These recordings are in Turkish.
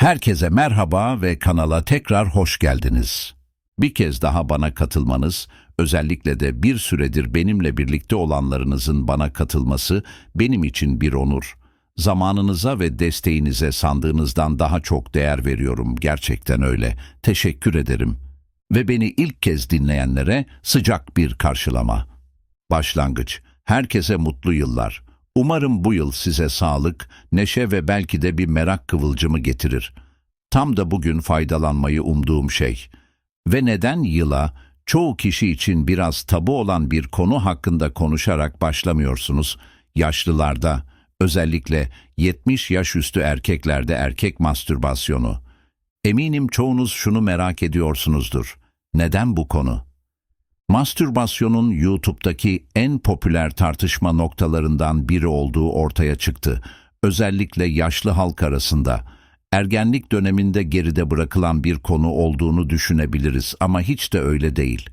Herkese merhaba ve kanala tekrar hoş geldiniz. Bir kez daha bana katılmanız, özellikle de bir süredir benimle birlikte olanlarınızın bana katılması benim için bir onur. Zamanınıza ve desteğinize sandığınızdan daha çok değer veriyorum. Gerçekten öyle. Teşekkür ederim. Ve beni ilk kez dinleyenlere sıcak bir karşılama. Başlangıç. Herkese mutlu yıllar. Umarım bu yıl size sağlık, neşe ve belki de bir merak kıvılcımı getirir. Tam da bugün faydalanmayı umduğum şey. Ve neden yıla, çoğu kişi için biraz tabu olan bir konu hakkında konuşarak başlamıyorsunuz? Yaşlılarda, özellikle 70 yaş üstü erkeklerde erkek mastürbasyonu. Eminim çoğunuz şunu merak ediyorsunuzdur. Neden bu konu? Mastürbasyonun YouTube'daki en popüler tartışma noktalarından biri olduğu ortaya çıktı. Özellikle yaşlı halk arasında. Ergenlik döneminde geride bırakılan bir konu olduğunu düşünebiliriz ama hiç de öyle değil.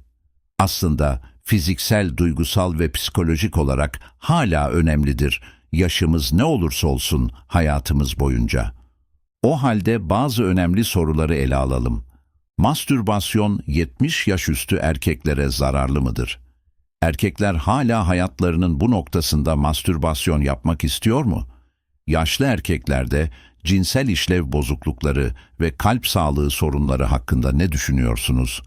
Aslında fiziksel, duygusal ve psikolojik olarak hala önemlidir. Yaşımız ne olursa olsun hayatımız boyunca. O halde bazı önemli soruları ele alalım. Mastürbasyon 70 yaş üstü erkeklere zararlı mıdır? Erkekler hala hayatlarının bu noktasında mastürbasyon yapmak istiyor mu? Yaşlı erkeklerde cinsel işlev bozuklukları ve kalp sağlığı sorunları hakkında ne düşünüyorsunuz?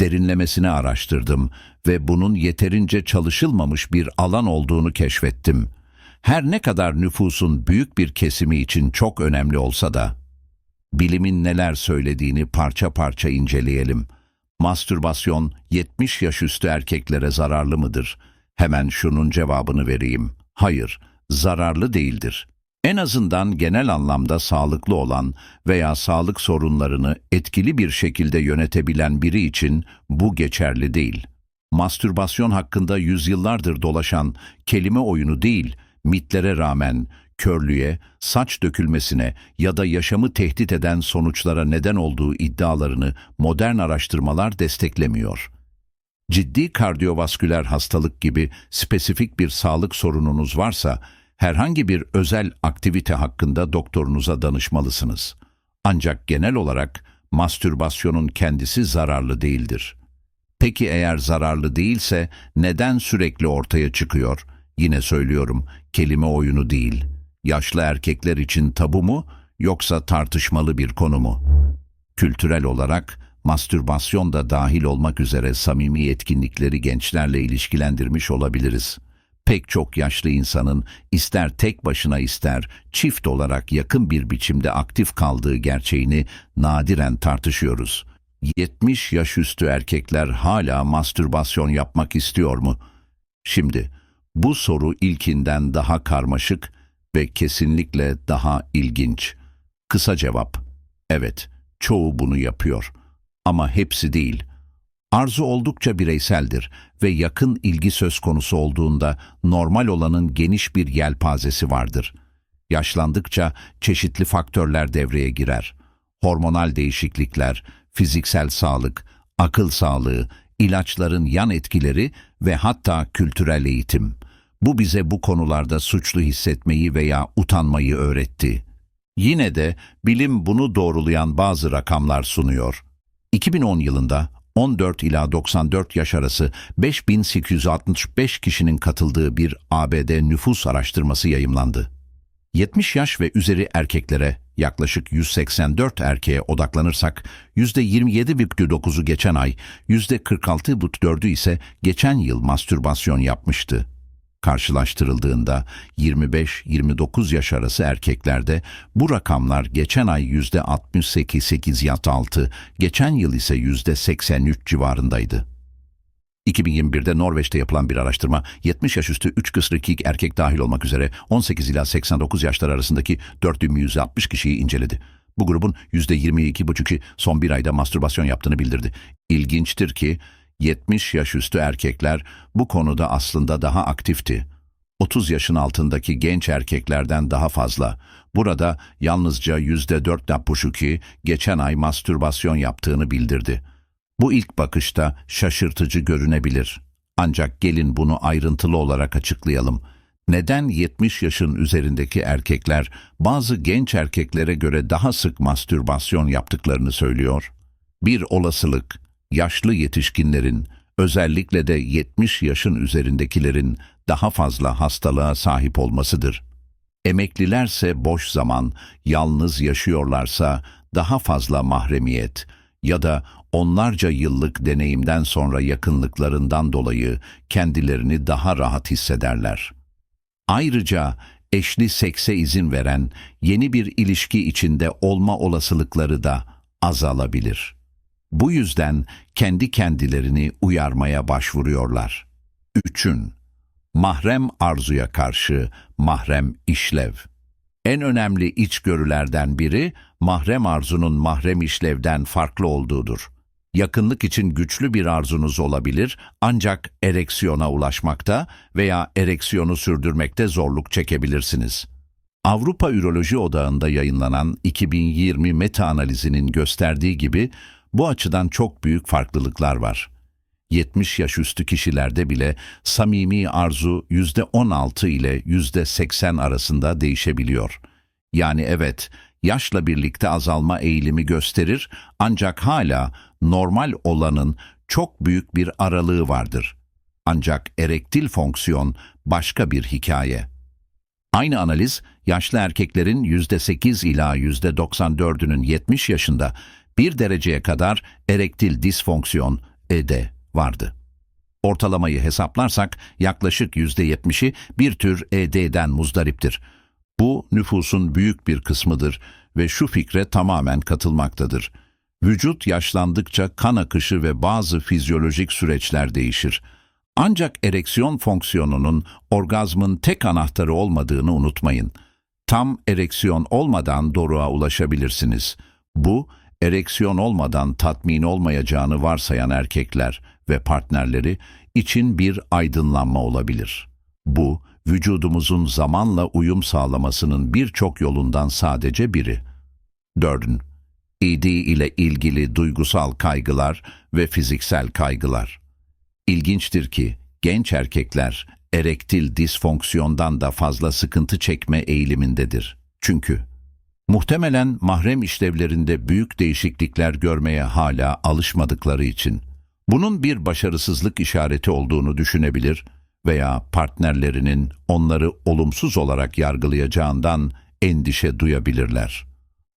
Derinlemesine araştırdım ve bunun yeterince çalışılmamış bir alan olduğunu keşfettim. Her ne kadar nüfusun büyük bir kesimi için çok önemli olsa da, bilimin neler söylediğini parça parça inceleyelim. Mastürbasyon 70 yaş üstü erkeklere zararlı mıdır? Hemen şunun cevabını vereyim. Hayır, zararlı değildir. En azından genel anlamda sağlıklı olan veya sağlık sorunlarını etkili bir şekilde yönetebilen biri için bu geçerli değil. Mastürbasyon hakkında yüzyıllardır dolaşan kelime oyunu değil, mitlere rağmen körlüğe, saç dökülmesine ya da yaşamı tehdit eden sonuçlara neden olduğu iddialarını modern araştırmalar desteklemiyor. Ciddi kardiyovasküler hastalık gibi spesifik bir sağlık sorununuz varsa, herhangi bir özel aktivite hakkında doktorunuza danışmalısınız. Ancak genel olarak mastürbasyonun kendisi zararlı değildir. Peki eğer zararlı değilse neden sürekli ortaya çıkıyor? Yine söylüyorum, kelime oyunu değil. Yaşlı erkekler için tabu mu yoksa tartışmalı bir konu mu? Kültürel olarak mastürbasyon da dahil olmak üzere samimi etkinlikleri gençlerle ilişkilendirmiş olabiliriz. Pek çok yaşlı insanın ister tek başına ister çift olarak yakın bir biçimde aktif kaldığı gerçeğini nadiren tartışıyoruz. 70 yaş üstü erkekler hala mastürbasyon yapmak istiyor mu? Şimdi bu soru ilkinden daha karmaşık ve kesinlikle daha ilginç. Kısa cevap, evet, çoğu bunu yapıyor. Ama hepsi değil. Arzu oldukça bireyseldir ve yakın ilgi söz konusu olduğunda normal olanın geniş bir yelpazesi vardır. Yaşlandıkça çeşitli faktörler devreye girer. Hormonal değişiklikler, fiziksel sağlık, akıl sağlığı, ilaçların yan etkileri ve hatta kültürel eğitim. Bu bize bu konularda suçlu hissetmeyi veya utanmayı öğretti. Yine de bilim bunu doğrulayan bazı rakamlar sunuyor. 2010 yılında 14 ila 94 yaş arası 5865 kişinin katıldığı bir ABD nüfus araştırması yayımlandı. 70 yaş ve üzeri erkeklere yaklaşık 184 erkeğe odaklanırsak %27,9'u geçen ay, %46,4'ü ise geçen yıl mastürbasyon yapmıştı karşılaştırıldığında 25-29 yaş arası erkeklerde bu rakamlar geçen ay %68 yat altı, geçen yıl ise %83 civarındaydı. 2021'de Norveç'te yapılan bir araştırma 70 yaş üstü 3 kısrıkik erkek dahil olmak üzere 18 ila 89 yaşlar arasındaki 4160 kişiyi inceledi. Bu grubun %22,5'i son bir ayda mastürbasyon yaptığını bildirdi. İlginçtir ki 70 yaş üstü erkekler bu konuda aslında daha aktifti. 30 yaşın altındaki genç erkeklerden daha fazla. Burada yalnızca %4,5'i geçen ay mastürbasyon yaptığını bildirdi. Bu ilk bakışta şaşırtıcı görünebilir. Ancak gelin bunu ayrıntılı olarak açıklayalım. Neden 70 yaşın üzerindeki erkekler bazı genç erkeklere göre daha sık mastürbasyon yaptıklarını söylüyor? Bir olasılık, yaşlı yetişkinlerin, özellikle de 70 yaşın üzerindekilerin daha fazla hastalığa sahip olmasıdır. Emeklilerse boş zaman, yalnız yaşıyorlarsa daha fazla mahremiyet ya da onlarca yıllık deneyimden sonra yakınlıklarından dolayı kendilerini daha rahat hissederler. Ayrıca eşli sekse izin veren yeni bir ilişki içinde olma olasılıkları da azalabilir. Bu yüzden kendi kendilerini uyarmaya başvuruyorlar. Üçün, mahrem arzuya karşı mahrem işlev. En önemli içgörülerden biri mahrem arzunun mahrem işlevden farklı olduğudur. Yakınlık için güçlü bir arzunuz olabilir ancak ereksiyona ulaşmakta veya ereksiyonu sürdürmekte zorluk çekebilirsiniz. Avrupa Üroloji Odağı'nda yayınlanan 2020 meta-analizinin gösterdiği gibi bu açıdan çok büyük farklılıklar var. 70 yaş üstü kişilerde bile samimi arzu %16 ile %80 arasında değişebiliyor. Yani evet, yaşla birlikte azalma eğilimi gösterir ancak hala normal olanın çok büyük bir aralığı vardır. Ancak erektil fonksiyon başka bir hikaye. Aynı analiz, yaşlı erkeklerin %8 ila %94'ünün 70 yaşında bir dereceye kadar erektil disfonksiyon ED vardı. Ortalamayı hesaplarsak yaklaşık %70'i bir tür ED'den muzdariptir. Bu nüfusun büyük bir kısmıdır ve şu fikre tamamen katılmaktadır. Vücut yaşlandıkça kan akışı ve bazı fizyolojik süreçler değişir. Ancak ereksiyon fonksiyonunun orgazmın tek anahtarı olmadığını unutmayın. Tam ereksiyon olmadan doruğa ulaşabilirsiniz. Bu, ereksiyon olmadan tatmin olmayacağını varsayan erkekler ve partnerleri için bir aydınlanma olabilir. Bu, vücudumuzun zamanla uyum sağlamasının birçok yolundan sadece biri. 4. ED ile ilgili duygusal kaygılar ve fiziksel kaygılar. İlginçtir ki genç erkekler erektil disfonksiyondan da fazla sıkıntı çekme eğilimindedir. Çünkü muhtemelen mahrem işlevlerinde büyük değişiklikler görmeye hala alışmadıkları için bunun bir başarısızlık işareti olduğunu düşünebilir veya partnerlerinin onları olumsuz olarak yargılayacağından endişe duyabilirler.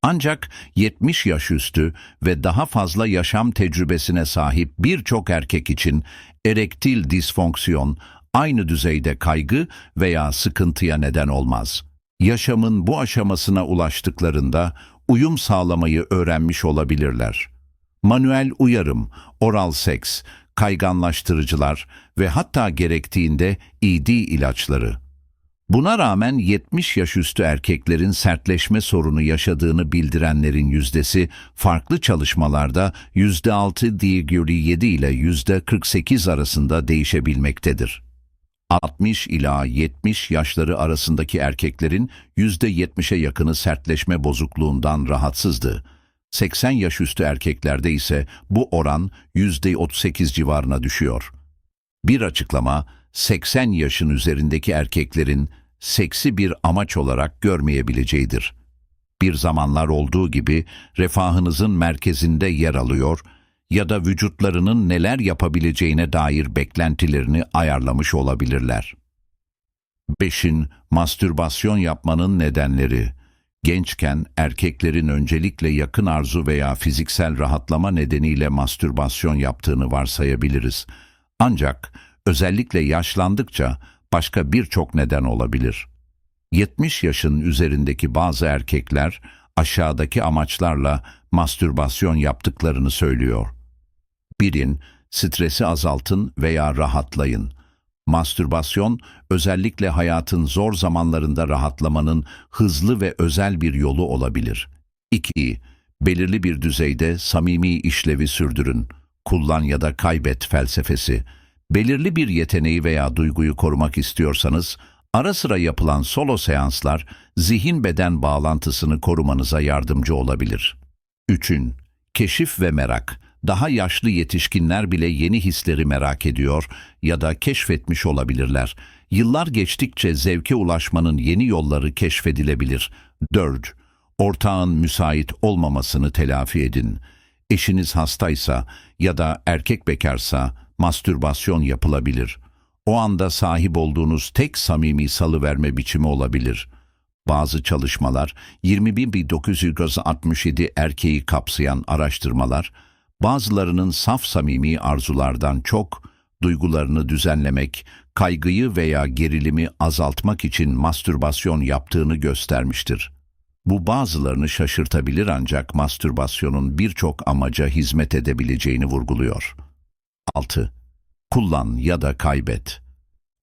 Ancak 70 yaş üstü ve daha fazla yaşam tecrübesine sahip birçok erkek için erektil disfonksiyon aynı düzeyde kaygı veya sıkıntıya neden olmaz. Yaşamın bu aşamasına ulaştıklarında uyum sağlamayı öğrenmiş olabilirler. Manuel uyarım, oral seks, kayganlaştırıcılar ve hatta gerektiğinde ED ilaçları. Buna rağmen 70 yaş üstü erkeklerin sertleşme sorunu yaşadığını bildirenlerin yüzdesi farklı çalışmalarda %6,7 ile %48 arasında değişebilmektedir. 60 ila 70 yaşları arasındaki erkeklerin %70'e yakını sertleşme bozukluğundan rahatsızdı. 80 yaş üstü erkeklerde ise bu oran %38 civarına düşüyor. Bir açıklama, 80 yaşın üzerindeki erkeklerin seksi bir amaç olarak görmeyebileceğidir. Bir zamanlar olduğu gibi refahınızın merkezinde yer alıyor ya da vücutlarının neler yapabileceğine dair beklentilerini ayarlamış olabilirler. 5'in mastürbasyon yapmanın nedenleri Gençken erkeklerin öncelikle yakın arzu veya fiziksel rahatlama nedeniyle mastürbasyon yaptığını varsayabiliriz. Ancak özellikle yaşlandıkça başka birçok neden olabilir. 70 yaşın üzerindeki bazı erkekler aşağıdaki amaçlarla mastürbasyon yaptıklarını söylüyor. 1'in stresi azaltın veya rahatlayın. Mastürbasyon, özellikle hayatın zor zamanlarında rahatlamanın hızlı ve özel bir yolu olabilir. 2. Belirli bir düzeyde samimi işlevi sürdürün. Kullan ya da kaybet felsefesi. Belirli bir yeteneği veya duyguyu korumak istiyorsanız, ara sıra yapılan solo seanslar zihin-beden bağlantısını korumanıza yardımcı olabilir. 3. Keşif ve merak daha yaşlı yetişkinler bile yeni hisleri merak ediyor ya da keşfetmiş olabilirler. Yıllar geçtikçe zevke ulaşmanın yeni yolları keşfedilebilir. 4. Ortağın müsait olmamasını telafi edin. Eşiniz hastaysa ya da erkek bekarsa mastürbasyon yapılabilir. O anda sahip olduğunuz tek samimi salıverme biçimi olabilir. Bazı çalışmalar 21.967 erkeği kapsayan araştırmalar, bazılarının saf samimi arzulardan çok, duygularını düzenlemek, kaygıyı veya gerilimi azaltmak için mastürbasyon yaptığını göstermiştir. Bu bazılarını şaşırtabilir ancak mastürbasyonun birçok amaca hizmet edebileceğini vurguluyor. 6. Kullan ya da kaybet.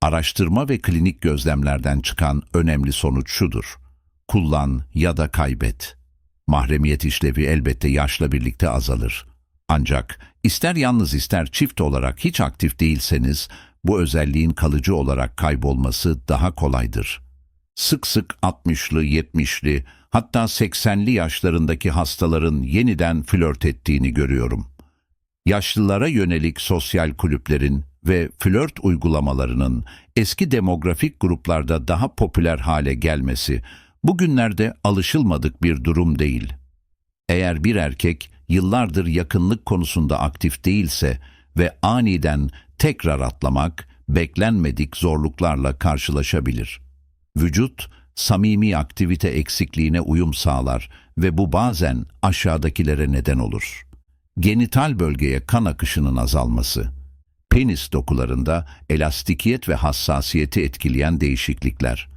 Araştırma ve klinik gözlemlerden çıkan önemli sonuç şudur. Kullan ya da kaybet. Mahremiyet işlevi elbette yaşla birlikte azalır. Ancak ister yalnız ister çift olarak hiç aktif değilseniz bu özelliğin kalıcı olarak kaybolması daha kolaydır. Sık sık 60'lı, 70'li hatta 80'li yaşlarındaki hastaların yeniden flört ettiğini görüyorum. Yaşlılara yönelik sosyal kulüplerin ve flört uygulamalarının eski demografik gruplarda daha popüler hale gelmesi bugünlerde alışılmadık bir durum değil. Eğer bir erkek yıllardır yakınlık konusunda aktif değilse ve aniden tekrar atlamak beklenmedik zorluklarla karşılaşabilir. Vücut samimi aktivite eksikliğine uyum sağlar ve bu bazen aşağıdakilere neden olur. Genital bölgeye kan akışının azalması, penis dokularında elastikiyet ve hassasiyeti etkileyen değişiklikler,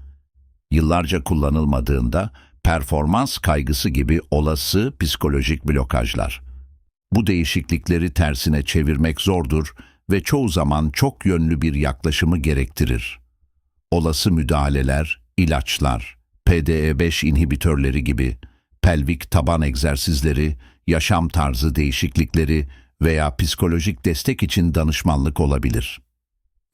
yıllarca kullanılmadığında performans kaygısı gibi olası psikolojik blokajlar. Bu değişiklikleri tersine çevirmek zordur ve çoğu zaman çok yönlü bir yaklaşımı gerektirir. Olası müdahaleler, ilaçlar, PDE5 inhibitörleri gibi pelvik taban egzersizleri, yaşam tarzı değişiklikleri veya psikolojik destek için danışmanlık olabilir.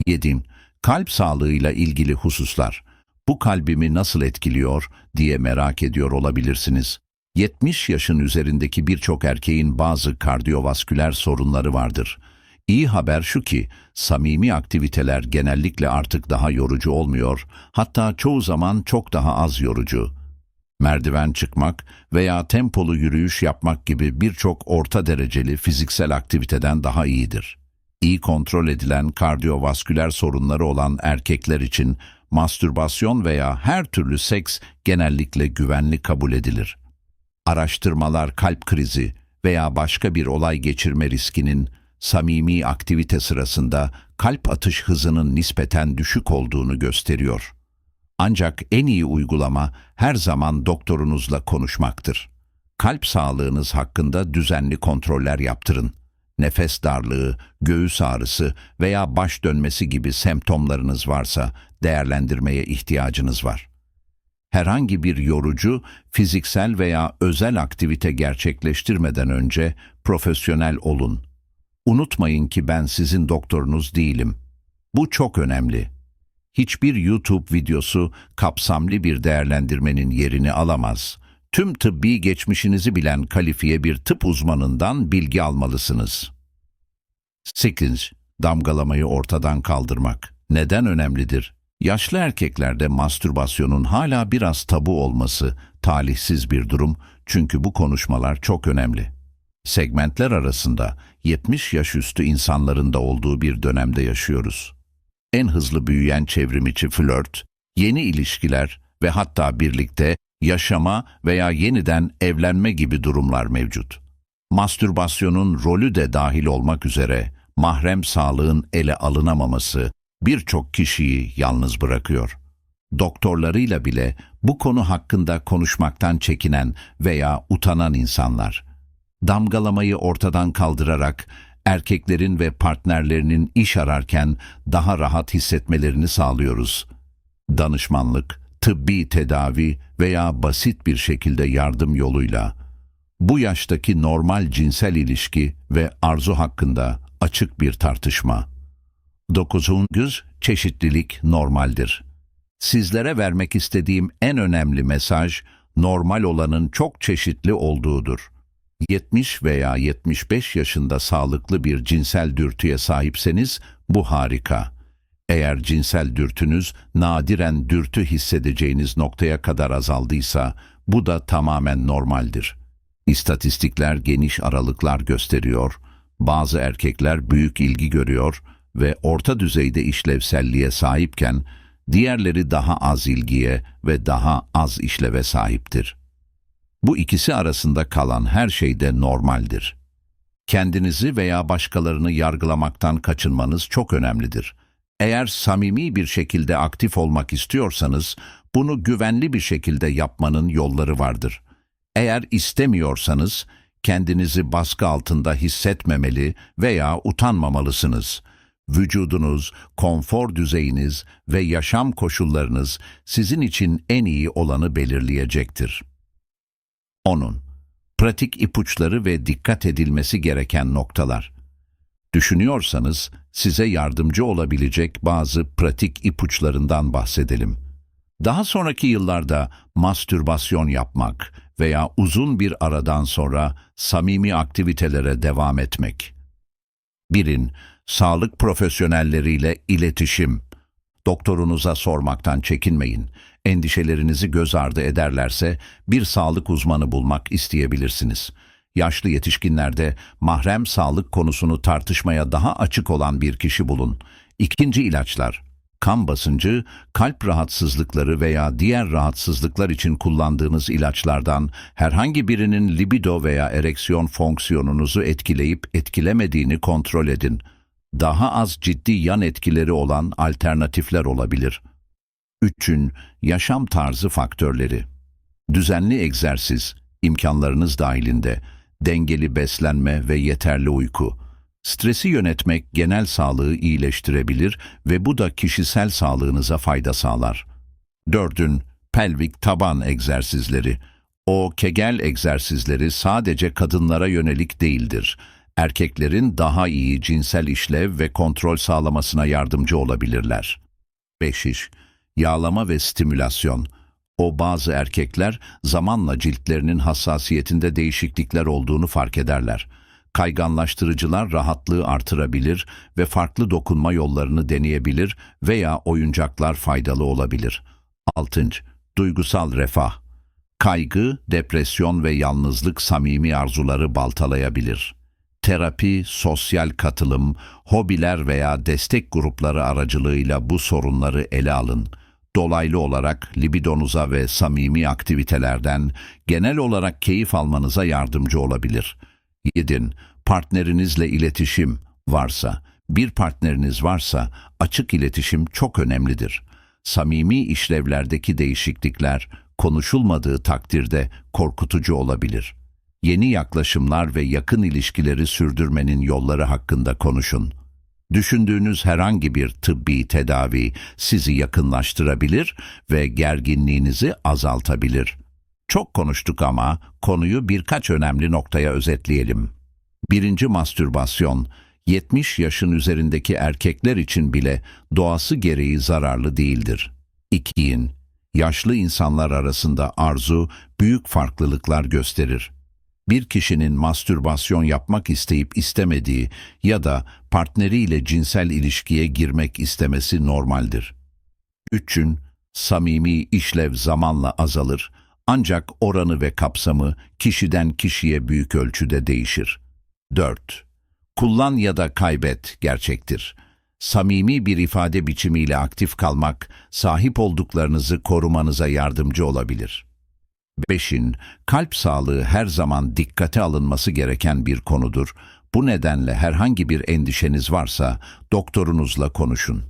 7. Kalp sağlığıyla ilgili hususlar. Bu kalbimi nasıl etkiliyor diye merak ediyor olabilirsiniz. 70 yaşın üzerindeki birçok erkeğin bazı kardiyovasküler sorunları vardır. İyi haber şu ki, samimi aktiviteler genellikle artık daha yorucu olmuyor, hatta çoğu zaman çok daha az yorucu. Merdiven çıkmak veya tempolu yürüyüş yapmak gibi birçok orta dereceli fiziksel aktiviteden daha iyidir. İyi kontrol edilen kardiyovasküler sorunları olan erkekler için mastürbasyon veya her türlü seks genellikle güvenli kabul edilir. Araştırmalar kalp krizi veya başka bir olay geçirme riskinin samimi aktivite sırasında kalp atış hızının nispeten düşük olduğunu gösteriyor. Ancak en iyi uygulama her zaman doktorunuzla konuşmaktır. Kalp sağlığınız hakkında düzenli kontroller yaptırın. Nefes darlığı, göğüs ağrısı veya baş dönmesi gibi semptomlarınız varsa değerlendirmeye ihtiyacınız var. Herhangi bir yorucu, fiziksel veya özel aktivite gerçekleştirmeden önce profesyonel olun. Unutmayın ki ben sizin doktorunuz değilim. Bu çok önemli. Hiçbir YouTube videosu kapsamlı bir değerlendirmenin yerini alamaz. Tüm tıbbi geçmişinizi bilen kalifiye bir tıp uzmanından bilgi almalısınız. 8. Damgalamayı ortadan kaldırmak. Neden önemlidir? Yaşlı erkeklerde mastürbasyonun hala biraz tabu olması talihsiz bir durum çünkü bu konuşmalar çok önemli. Segmentler arasında 70 yaş üstü insanların da olduğu bir dönemde yaşıyoruz. En hızlı büyüyen çevrimiçi flört, yeni ilişkiler ve hatta birlikte yaşama veya yeniden evlenme gibi durumlar mevcut. Mastürbasyonun rolü de dahil olmak üzere mahrem sağlığın ele alınamaması birçok kişiyi yalnız bırakıyor. Doktorlarıyla bile bu konu hakkında konuşmaktan çekinen veya utanan insanlar. Damgalamayı ortadan kaldırarak erkeklerin ve partnerlerinin iş ararken daha rahat hissetmelerini sağlıyoruz. Danışmanlık, tıbbi tedavi veya basit bir şekilde yardım yoluyla bu yaştaki normal cinsel ilişki ve arzu hakkında açık bir tartışma. 9. Çeşitlilik normaldir. Sizlere vermek istediğim en önemli mesaj, normal olanın çok çeşitli olduğudur. 70 veya 75 yaşında sağlıklı bir cinsel dürtüye sahipseniz bu harika. Eğer cinsel dürtünüz nadiren dürtü hissedeceğiniz noktaya kadar azaldıysa bu da tamamen normaldir. İstatistikler geniş aralıklar gösteriyor. Bazı erkekler büyük ilgi görüyor ve orta düzeyde işlevselliğe sahipken diğerleri daha az ilgiye ve daha az işleve sahiptir. Bu ikisi arasında kalan her şey de normaldir. Kendinizi veya başkalarını yargılamaktan kaçınmanız çok önemlidir. Eğer samimi bir şekilde aktif olmak istiyorsanız, bunu güvenli bir şekilde yapmanın yolları vardır. Eğer istemiyorsanız, kendinizi baskı altında hissetmemeli veya utanmamalısınız. Vücudunuz, konfor düzeyiniz ve yaşam koşullarınız sizin için en iyi olanı belirleyecektir. Onun pratik ipuçları ve dikkat edilmesi gereken noktalar. Düşünüyorsanız size yardımcı olabilecek bazı pratik ipuçlarından bahsedelim. Daha sonraki yıllarda mastürbasyon yapmak veya uzun bir aradan sonra samimi aktivitelere devam etmek. Birin, sağlık profesyonelleriyle iletişim. Doktorunuza sormaktan çekinmeyin. Endişelerinizi göz ardı ederlerse bir sağlık uzmanı bulmak isteyebilirsiniz. Yaşlı yetişkinlerde mahrem sağlık konusunu tartışmaya daha açık olan bir kişi bulun. İkinci ilaçlar. Kan basıncı, kalp rahatsızlıkları veya diğer rahatsızlıklar için kullandığınız ilaçlardan herhangi birinin libido veya ereksiyon fonksiyonunuzu etkileyip etkilemediğini kontrol edin. Daha az ciddi yan etkileri olan alternatifler olabilir. Üçün, yaşam tarzı faktörleri. Düzenli egzersiz, imkanlarınız dahilinde, dengeli beslenme ve yeterli uyku. Stresi yönetmek genel sağlığı iyileştirebilir ve bu da kişisel sağlığınıza fayda sağlar. Dördün, pelvik taban egzersizleri. O kegel egzersizleri sadece kadınlara yönelik değildir. Erkeklerin daha iyi cinsel işlev ve kontrol sağlamasına yardımcı olabilirler. 5 iş, yağlama ve stimülasyon. O bazı erkekler zamanla ciltlerinin hassasiyetinde değişiklikler olduğunu fark ederler. Kayganlaştırıcılar rahatlığı artırabilir ve farklı dokunma yollarını deneyebilir veya oyuncaklar faydalı olabilir. 6. Duygusal refah. Kaygı, depresyon ve yalnızlık samimi arzuları baltalayabilir. Terapi, sosyal katılım, hobiler veya destek grupları aracılığıyla bu sorunları ele alın. Dolaylı olarak libidonuza ve samimi aktivitelerden genel olarak keyif almanıza yardımcı olabilir. 7. Partnerinizle iletişim varsa, bir partneriniz varsa açık iletişim çok önemlidir. Samimi işlevlerdeki değişiklikler konuşulmadığı takdirde korkutucu olabilir. Yeni yaklaşımlar ve yakın ilişkileri sürdürmenin yolları hakkında konuşun. Düşündüğünüz herhangi bir tıbbi tedavi sizi yakınlaştırabilir ve gerginliğinizi azaltabilir. Çok konuştuk ama konuyu birkaç önemli noktaya özetleyelim. Birinci mastürbasyon, 70 yaşın üzerindeki erkekler için bile doğası gereği zararlı değildir. İkiyin, yaşlı insanlar arasında arzu büyük farklılıklar gösterir. Bir kişinin mastürbasyon yapmak isteyip istemediği ya da partneriyle cinsel ilişkiye girmek istemesi normaldir. Üçün, samimi işlev zamanla azalır ancak oranı ve kapsamı kişiden kişiye büyük ölçüde değişir. 4. Kullan ya da kaybet gerçektir. Samimi bir ifade biçimiyle aktif kalmak, sahip olduklarınızı korumanıza yardımcı olabilir. 5'in kalp sağlığı her zaman dikkate alınması gereken bir konudur. Bu nedenle herhangi bir endişeniz varsa doktorunuzla konuşun.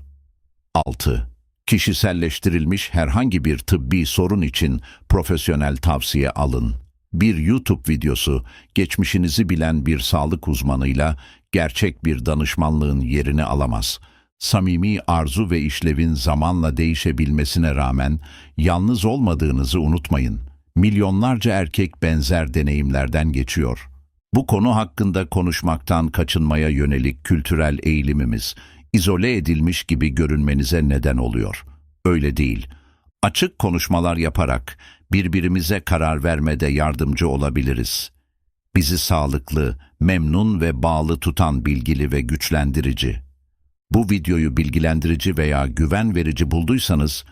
6. Kişiselleştirilmiş herhangi bir tıbbi sorun için profesyonel tavsiye alın. Bir YouTube videosu, geçmişinizi bilen bir sağlık uzmanıyla gerçek bir danışmanlığın yerini alamaz. Samimi arzu ve işlevin zamanla değişebilmesine rağmen yalnız olmadığınızı unutmayın. Milyonlarca erkek benzer deneyimlerden geçiyor. Bu konu hakkında konuşmaktan kaçınmaya yönelik kültürel eğilimimiz, izole edilmiş gibi görünmenize neden oluyor. Öyle değil. Açık konuşmalar yaparak birbirimize karar vermede yardımcı olabiliriz. Bizi sağlıklı, memnun ve bağlı tutan bilgili ve güçlendirici. Bu videoyu bilgilendirici veya güven verici bulduysanız